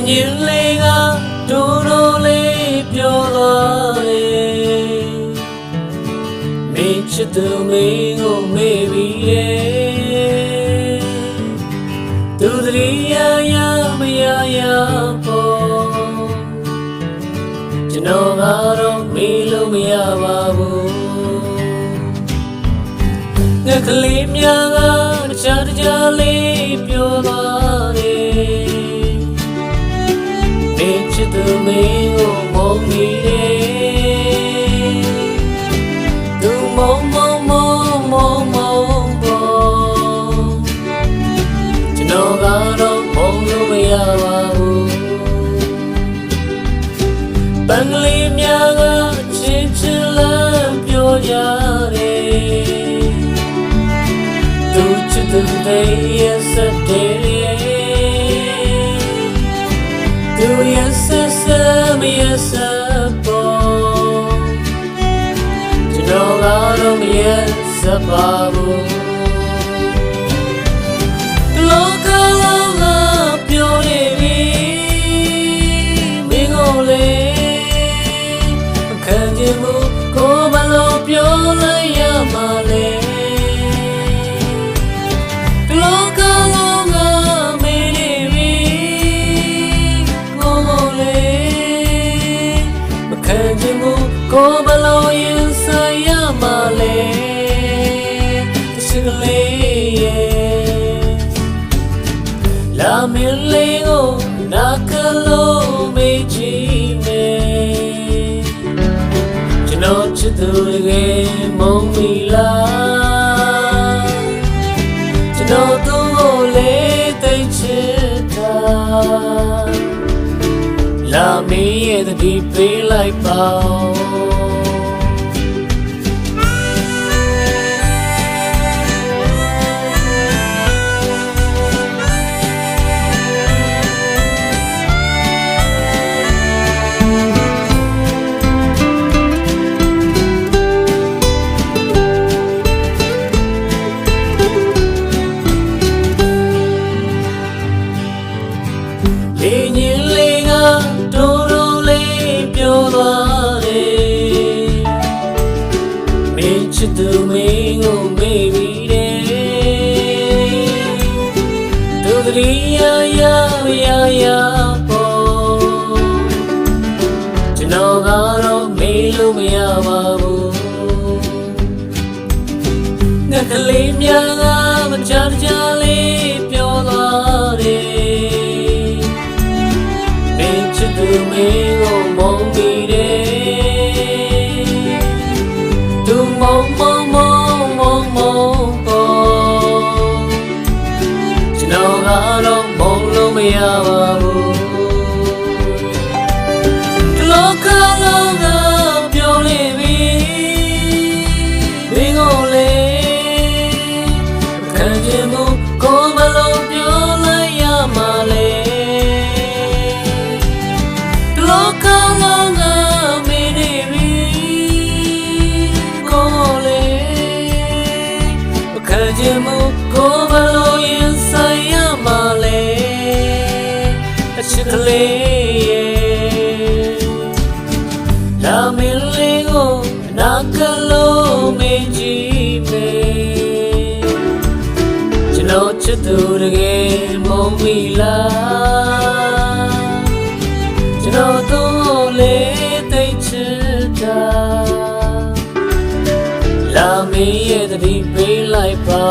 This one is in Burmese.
င်ညင်လေးကဒိုးဒိုးလေးပြောသွားတယ်မင်းချစ်သူမင်းကိုမေးပြီးရဲ့သူတရိယာယာမယာယာပေါ်ကျွန်တော်ကတော့မေးလို့မရပါဘူးငါကလေးများကတခြားတခြားလေးပြောသွားတယ် သူမင်းကိုမုန်းနေတယ်သူမုန်းမုန်းမုန်းမုန်းမုန်းပေါ်ကျွန်တော်ကတော့မုန်းလို့မရပါဘူးပန်းကလေးများကချင်းချင်းလမ်းပြောကြတယ်သူချစ်သူတွေရဲ့စတဲ့ yes, You know Makanjimu ko balo yin sayamale Shigale La milego nakalo meji me ကျွန်တော်ချစ်သူတွေမုန်းမိလားကျွန်တော်သူ့ကိုလေးသိချစ်တာလာမင်းရဲ့တတိပေးလိုက်ပါ လေးညင်လေးကတိုးတိုးလေးပြောသွားတယ်မင်းချစ်သူမင်းကိုမေ့ပြီးတယ်သူတရီရရရရပေါ်ကျွန်တော်ကတော့မေ့လို့မရပါဘူးငါကလေးများကမချာချာလေးပြောသွား င်းကိုမုန်းမိတယ်သူမုန်းမုန်းမုန်းမုန်းမုန်းပေါ်ကျွန်တော်ကတော့မုန်းလို့မရပါ ကလေးရဲ့လာမင်းလေးကိုနာကလုံးမင်းကြည့်မယ်ကျွန်တော်ချစ်သူတကယ်မုန်းမိလားကျွန်တော်တို့လေးသိချစ်တာလာမင်းရဲ့တတိပေးလိုက်ပါ